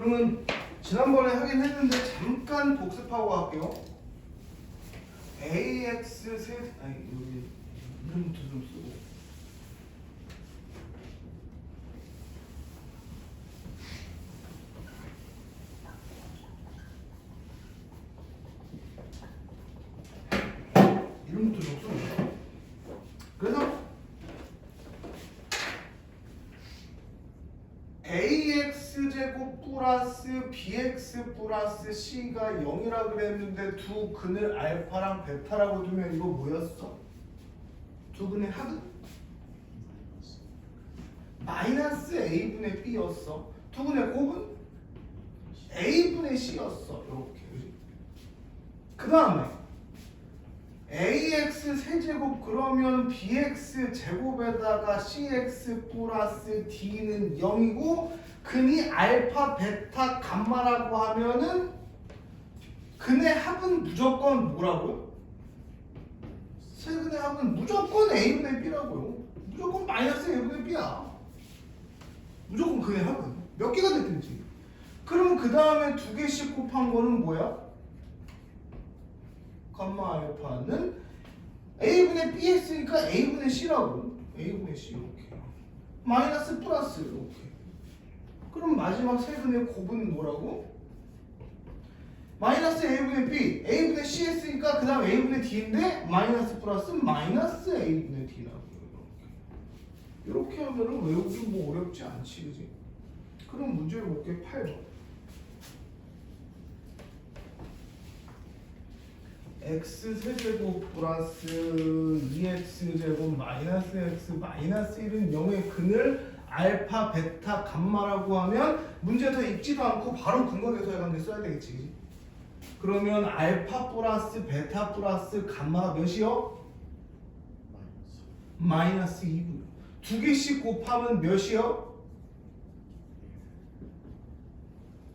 그러면 지난번에 하긴 했는데 잠깐 복습하고 갈게요. ax 세 아니 여기 이름부터 좀 쓰고 이름부터 좀 쓰고 그래서 ax 제곱 플러스 bx 플러스 c가 0이라 그랬는데 두 근을 알파랑 베타라고 두면 이거 뭐였어? 두 근의 합은? 마이너스 a분의 b였어 두 근의 곱은? a분의 c였어 이렇게 그 다음에 ax 세제곱 그러면 bx 제곱에다가 cx 플러스 d는 0이고 근이 알파 베타 감마라고 하면은 근의 합은 무조건 뭐라고요? 세 근의 합은 무조건 a분의 b라고요. 무조건 마이너스 a분의 b야. 무조건 근의 합은. 몇 개가 됐든지. 그럼 그 다음에 두 개씩 곱한 거는 뭐야? 감마 알파는 a분의 b 했으니까 a분의 c라고. A분의 c 이렇게. 마이너스 플러스 이렇게 그럼 마지막 세 근의 곱은 뭐라고? 마이너스 a분의 b a분의 c 했으니까 그 다음 a분의 d인데 마이너스 플러스 마이너스 a분의 d라고 이렇게 하면은 외우기 뭐 어렵지 않지 그지? 그럼 문제를 볼게 8번 x 세제곱 플러스 2x 제곱 마이너스 x 마이너스 1은 0의 근을 알파 베타 감마라고 하면 문제 더 읽지도 않고 바로 근거계수에 관계 써야 되겠지? 그러면 알파 플러스 베타 플러스 감마가 몇이요? 마이너스 2고요 두 개씩 곱하면 몇이요?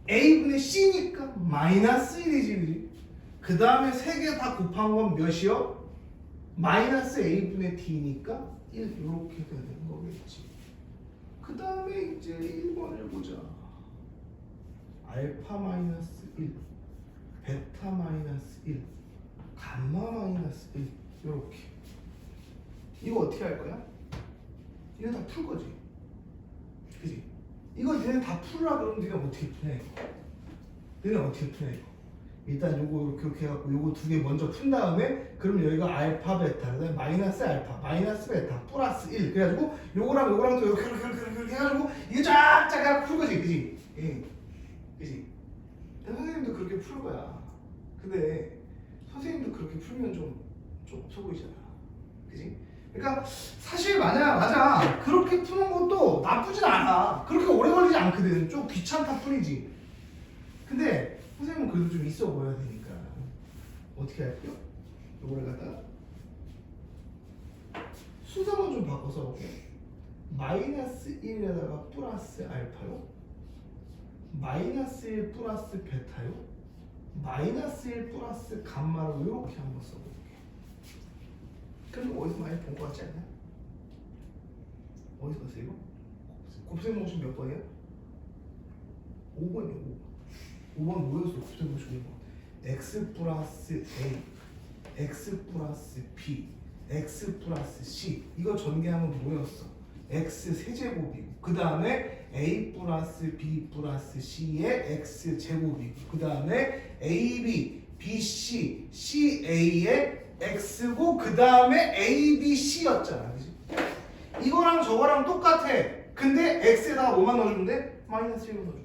a분의 c니까 마이너스 1이지 그지? 그 다음에 세 개 다 곱한 건 몇이요? 마이너스 a분의 d니까 1 이렇게 되는 거겠지. 그 다음에 이제 1번을 보자. 알파 마이너스 1, 베타 마이너스 1, 감마 마이너스 1 이렇게. 이거 어떻게 할 거야? 이거 다 풀 거지. 그지? 이거 니네 다 풀라 그러면 니네 어떻게 이거. 니네 어떻게 푸냐 이거. 일단 요거 그렇게 해갖고 요거 두 개 먼저 푼 다음에 그럼 여기가 알파 베타 그다음에 마이너스 알파 마이너스 베타 플러스 1 그래가지고 요거랑 요거랑 또 이렇게 이렇게 이렇게 이렇게 해가지고 이게 쫙쫙 해갖고 풀 거지. 그지? 예. 그지? 선생님도 그렇게 풀 거야. 근데 선생님도 그렇게 풀면 좀, 좀 없어 보이잖아. 그지? 그러니까 사실 맞아 맞아. 그렇게 푸는 것도 나쁘진 않아. 그렇게 오래 걸리지 않거든. 좀 귀찮다 뿐이지. 근데 선생님은 그래도 좀 있어 보여야 되니까 어떻게 할게요? 이거를 갖다가 순서만 좀 바꿔서 볼게요 마이너스 1에다가 플러스 알파요 마이너스 1 플러스 베타요 마이너스 1 플러스 감마로 이렇게 한번 써볼게요 그럼 어디서 많이 본 것 같지 않나요? 어디서 봤어요 이거? 곱셈 모션 몇 번이에요? 5번이요 5번 5번 뭐였어? 곱셈 모션 5번 x 플러스 a x 플러스 b x 플러스 c 이거 전개하면 뭐였어? x 세제곱이고 그 다음에 a 플러스 b 플러스 c의 x 제곱이고 그 다음에 ab bc ca의 x고 그 다음에 abc였잖아 그지? 이거랑 저거랑 똑같아 근데 x에다가 뭐만 넣어주면 돼? 마이너스 1을 넣어주면 되잖아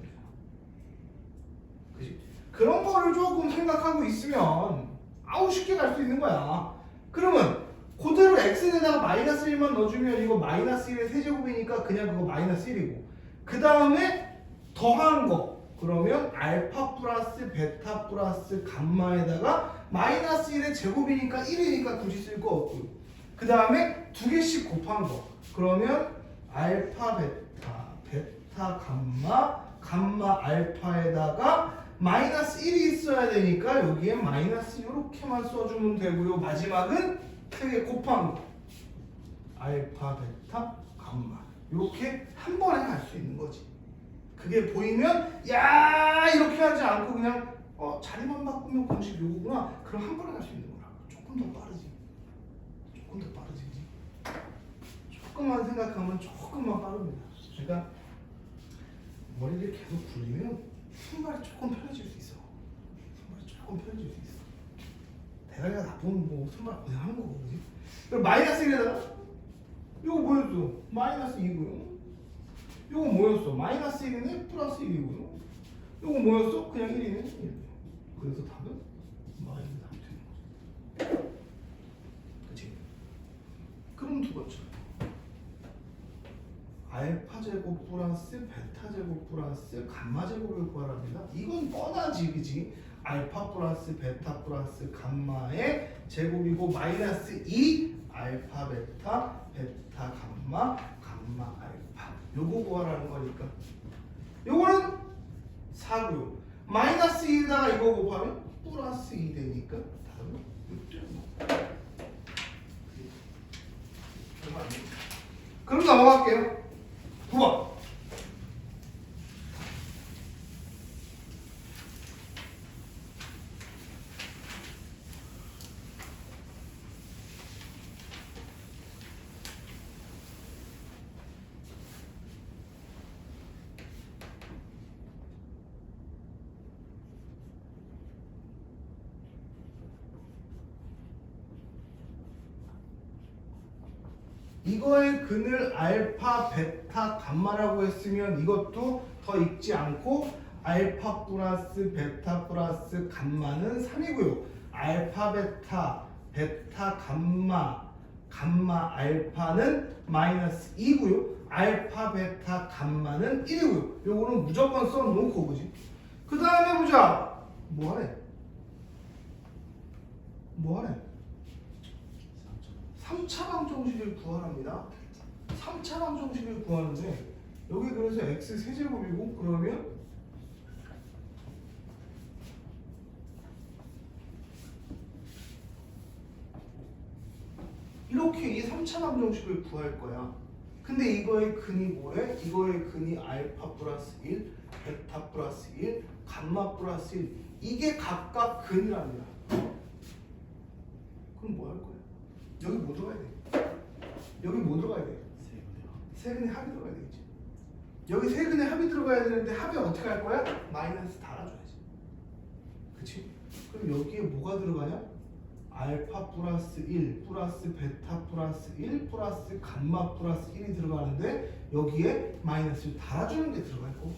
그런 거를 조금 생각하고 있으면 아우 쉽게 갈 수 있는 거야. 그러면 그대로 x에다가 마이너스 1만 넣어주면 이거 마이너스 1의 세제곱이니까 그냥 그거 마이너스 1이고. 그 다음에 더한 거. 그러면 알파 플러스 베타 플러스 감마에다가 마이너스 1의 제곱이니까 1이니까 굳이 쓸 거 없고요 그 다음에 두 개씩 곱한 거. 그러면 알파 베타 베타 감마 감마 알파에다가 마이너스 1이 있어야 되니까 여기에 마이너스 이렇게만 써주면 되고요 마지막은 세개 곱한 거 알파 베타 감마 이렇게 한 번에 갈 수 있는 거지 그게 보이면 야 이렇게 하지 않고 그냥 어 자리만 바꾸면 공식 요거구나. 그럼 한 번에 할수 있는 거라. 조금 더 빠르지. 조금 더 빠르지. 조금만 생각하면 조금만 빠릅니다. 그러니까 머리를 계속 굴리면 손발이 조금 편해질 수 있어. 손발이 조금 편해질 수 있어. 대가리가 나쁘면 뭐 손발 그냥 하는 그지? 그럼 마이너스 1에다가 이거 뭐였어? 마이너스 2고요. 이거 뭐였어? 마이너스 1이네 플러스 1이고요. 이거 뭐였어? 그냥 1이네 1. 그래서 답은 마이너스 3 되는 거죠. 그치? 그럼 두 번째. 알파 제곱 플러스 베타 제곱 플러스 감마 제곱을 구하랍니다. 이건 뻔하지, 그지? 알파 플러스 베타 플러스 감마의 제곱이고 마이너스 2 알파 베타 베타 감마 감마 알파. 요거 구하라는 거니까. 요거는 4고요. 마이너스 2에다가 이거 곱하면 플러스 2 되니까 답은 6.5 그럼 넘어갈게요 9번 이거의 근을 알파, 베타, 감마라고 했으면 이것도 더 읽지 않고 알파 플러스 베타 플러스 감마는 3이고요. 알파, 베타, 베타, 감마, 감마, 알파는 마이너스 2고요. 알파, 베타, 감마는 1이고요. 요거는 무조건 써놓고 그지? 그 다음에 보자. 뭐 하래? 뭐 하래? 3차 방정식을 구하랍니다. 3차 방정식을 구하는데 여기 그래서 x 세제곱이고 그러면 이렇게 이 3차 방정식을 구할 거야. 근데 이거의 근이 뭐래? 이거의 근이 알파 플러스 1, 베타 플러스 1, 감마 플러스 1 이게 각각 근이랍니다. 그럼 뭐 할 거야? 여기 뭐 들어가야 돼? 여기 뭐 들어가야 돼? 세근의 합이 들어가야 되겠지. 여기 세근의 합이 들어가야 되는데 합이 어떻게 할 거야? 마이너스 달아줘야지. 그치? 그럼 여기에 뭐가 들어가냐? 알파 플러스 1 플러스 베타 플러스 1 플러스 감마 플러스 1이 들어가는데 여기에 마이너스를 달아주는 게 들어갈 거고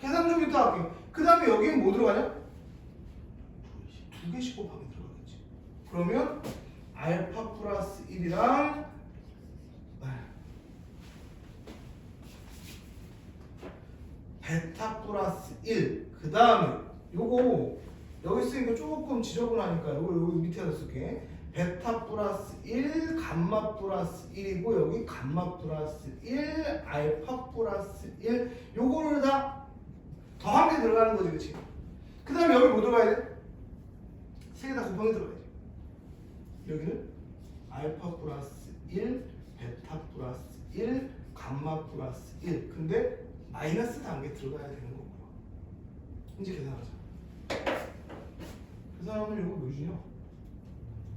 계산 좀 이따 할게 그 다음에 여기에 뭐 들어가냐? 두 개씩 곱하기 들어가겠지 그러면 알파 플러스 1이랑 베타 플러스 1. 그 다음에 요거 여기 거 조금 지저분하니까 요거 여기 밑에다 쓸게. 베타 플러스 1, 감마 플러스 1이고 여기 감마 플러스 1, 알파 플러스 1 요거를 다 더한 게 들어가는 거지 그치? 그 다음에 여기 뭐 들어가야 돼? 세 개 다 곱하기 들어가야지 여기는 알파 플러스 1, 베타 플러스 1, 감마 플러스 1. 근데 마이너스 단계 들어가야 되는 거고요. 이제 계산하자. 계산하면 이거 몇이냐?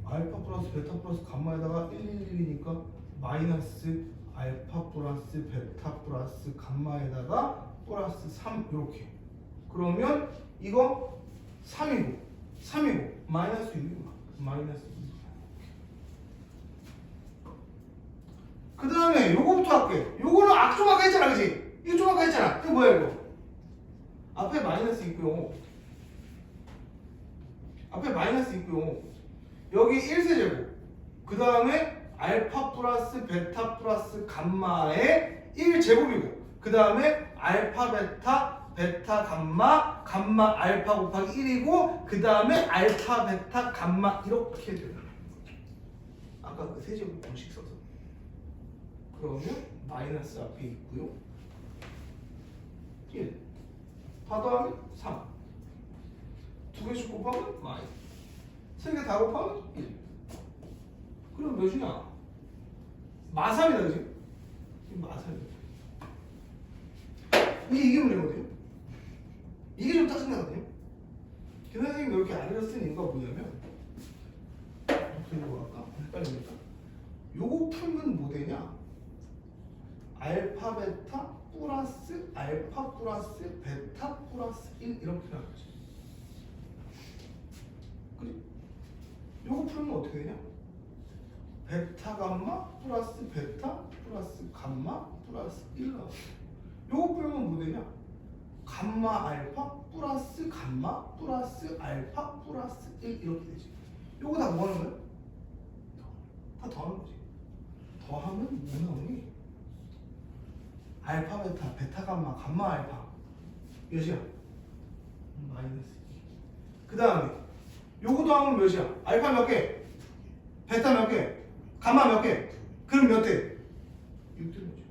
알파 플러스 베타 플러스 감마에다가 111이니까 마이너스 알파 플러스 베타 플러스 감마에다가 플러스 3 이렇게. 그러면 이거 3이고 3이고 마이너스 6이구나. 마이너스 2. 그 다음에 요거부터 할게. 요거는 아, 좀 아까 했잖아, 그지? 이거 좀 아까 했잖아. 이거 뭐야, 이거? 앞에 마이너스 있고요. 앞에 마이너스 있고요. 여기 1세제곱. 그 다음에 알파 플러스 베타 플러스 감마의 1제곱이고. 그 다음에 알파 베타 베타 감마 감마 알파 곱하기 1이고 그 다음에 알파 베타 감마 이렇게 거죠. 아까 그 세제곱 공식 써서. 그러면 마이너스 앞에 있고요. 1. 더하면 3. 두 개씩 곱하면 마이. 세개 다 곱하면 1. 그럼 몇이냐? 마삼이다, 그지? 마삼이다. 이게 이게 문제거든요. 이게 좀 짜증나거든요. 김 선생님이 이렇게 아래를 쓴 이유가 뭐냐면 어떻게 이거 할까? 헷갈리니까 요거 풀면 뭐 되냐? 알파 베타 플러스 알파 플러스 베타 플러스 1 이렇게 나가지. 그지? 요거 풀면 어떻게 되냐? 베타 감마 플러스 베타 플러스 감마 플러스 1 나와. 요거 풀면 뭐 되냐? 감마 알파 플러스 감마 플러스 알파 플러스 1 이렇게 되지. 요거 다 뭐 하는 거야? 다 더하는 거지. 더하면 뭐 나오니? 알파 베타 베타 감마 감마 알파 몇이야? 마이너스 2. 그 다음에 요거 더하면 몇이야? 알파 몇 개? 베타 몇 개? 감마 몇 개? 그럼 몇 대? 6 되는 거죠.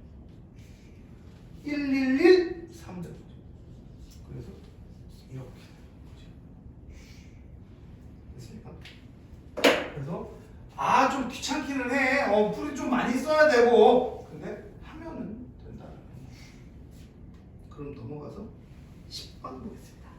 111 3 되는 거죠. 그래서 이렇게. 됐습니까? 그래서 아 좀 귀찮기는 해. 어 풀이 좀 많이 써야 되고. 근데 하면은 된다는 거. 그럼 넘어가서 10번 보겠습니다.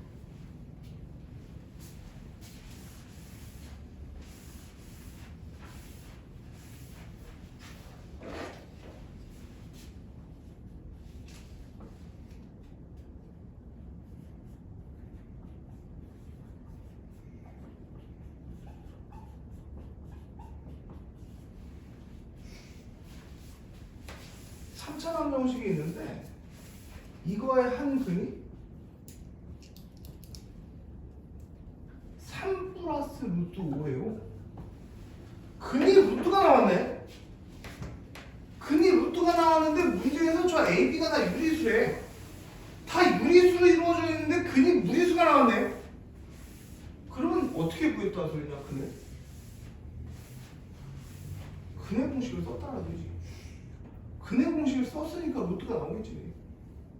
삼차원 정식이 있는데 이거의 한 근이 3 플러스 루트 5예요. 근이 루트가 나왔네. 근이 루트가 나왔는데 문제에서 저 A, B가 다 유리수래. 다 유리수로 이루어져 있는데 근이 무리수가 나왔네. 그러면 어떻게 구했다 소리냐 근을? 근의 공식을 썼다라 소리지. 근의 공식을 썼으니까 루트가 나오겠지.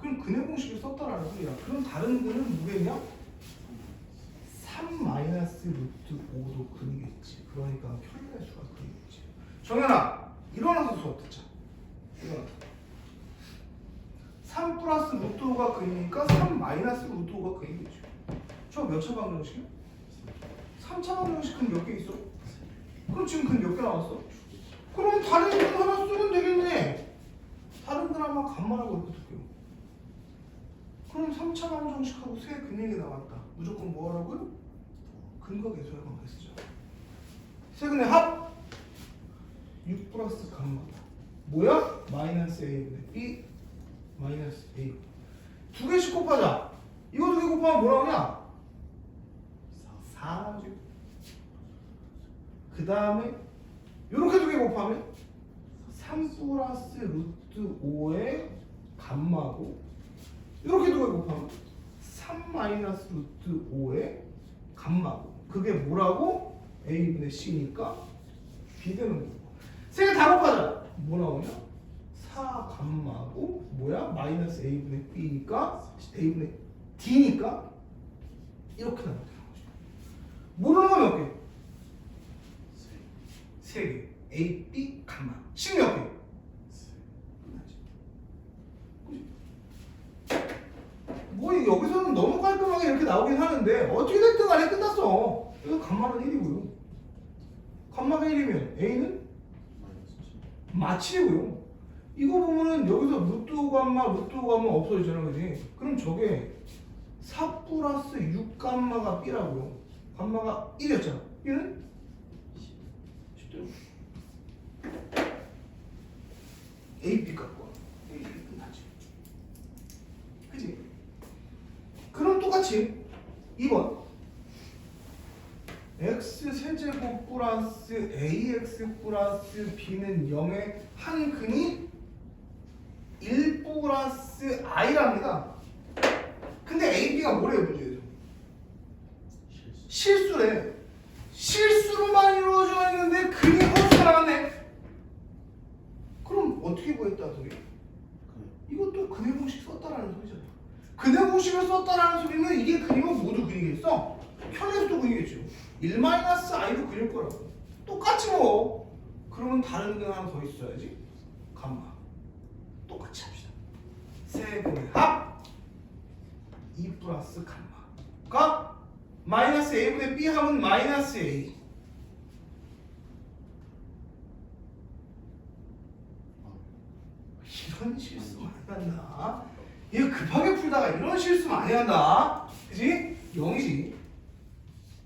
그럼 근의 공식을 썼다라는 소리야. 그럼 다른 근은 누구겠냐? 3 마이너스 루트 5도 근이겠지. 그러니까 편의 수가 근이겠지. 정연아, 일어나서 수업 듣자. 일어나. 3 플러스 루트 5가 근이니까 3 마이너스 루트 5가 근이겠지. 저 몇 차 방정식이야? 3차 방정식 근몇 개 있어? 그럼 지금 근 몇 개 나왔어? 그럼 다른 근 하나 쓰면 되겠네. 다른 근 하나 간만하고 이렇게 둘게요. 그럼 3차 방정식하고 세 근액이 나왔다. 무조건 뭐 하라고요? 근과 계수의 관계 쓰죠. 세 근의 합! 6 플러스 감마다. 뭐야? 마이너스 A분의 B 마이너스 A. 두 개씩 곱하자. 이거 두 개 곱하면 뭐라 그러냐? 4죠. 그 다음에 이렇게 두 개 곱하면 3 플러스 루트 5의 감마고 이렇게 두개 곱하면 3 마이너스 루트 5의 감마고 그게 뭐라고? A분의 C니까 B 되는 거고 세 개 다 곱하자 뭐 나오냐? 4 감마고 뭐야? 마이너스 A분의 B니까 A분의 D니까 이렇게 거죠 모르는 개? 세 개. A, B, 감마. 식몇 개? 끝나지. 그지? 뭐 여기서는 너무 깔끔하게 이렇게 나오긴 하는데 어떻게 됐든 간에 끝났어. 이거 감마는 1이고요. 감마가 1이면 A는 마칠이고요. 이거 보면은 여기서 루트 감마, 루트 감마 없어지잖아, 그지? 그럼 저게 4 플러스 6 감마가 B라고요. 감마가 1이었잖아. 얘는 10대로. A, B 갖고 와. A, B 끝나지. 그지? 그럼 똑같이 2번 x 세제곱 플러스 ax 플러스 b는 0의 한 근이 1 플러스 i랍니다. 근데 a, b가 뭐래요 문제에서? 실수 래. 실수로만 이루어져 있는데 근이 허수가 나왔네. 그럼 어떻게 구했다 소리? 이것도 근의 공식 썼다라는 소리잖 아. 근의 공식을 썼다라는 소리는 이게 근이면 모두 근이겠어? 편에서도 근이겠죠. 1-i도 근일 거라고. 똑같지 뭐. 그러면 다른 근 하나 더 있어야지. 감마. 똑같이 합시다. 세 근의 합 2 플러스 감마가 마이너스 a분의 b 하면 마이너스 a 이런 실수 한다 이거 급하게 풀다가 이런 실수 많이 한다. 그지? 0이지.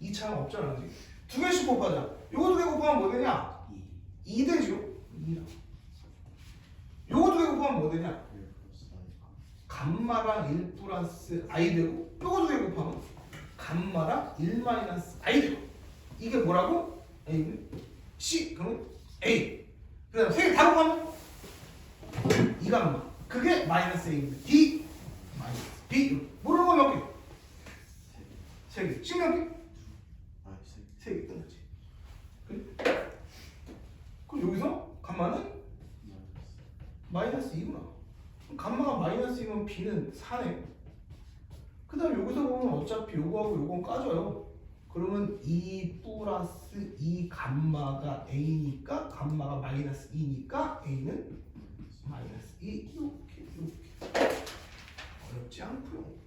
2차가 없잖아 그지? 두 개씩 곱하자. 요거 두 개 곱하면 뭐 되냐? 2 되죠? 2랑 요거 두 개 곱하면 뭐 되냐? 감마랑 1 플러스 i 되고 요거 두 개 곱하면 감마랑 1 마이너스 i 되고. 이게 뭐라고? a. C. 그러면 a. 그 다음 세개 다 곱하면? 2 감마 그게 마이너스 a입니다 d 마이너스 b 모르는 거몇 개? 세 개 지금 몇 개? 세개 끝났지 그래? 그럼 여기서 감마는 마이너스 2구나. 그럼 감마가 마이너스 2면 b는 4네. 그 다음 여기서 보면 어차피 요거하고 요건 까져요. 그러면 2 플러스 2 감마가 a니까 감마가 마이너스 2니까 a는 마이너스 이렇게 이렇게 어렵지 않고요.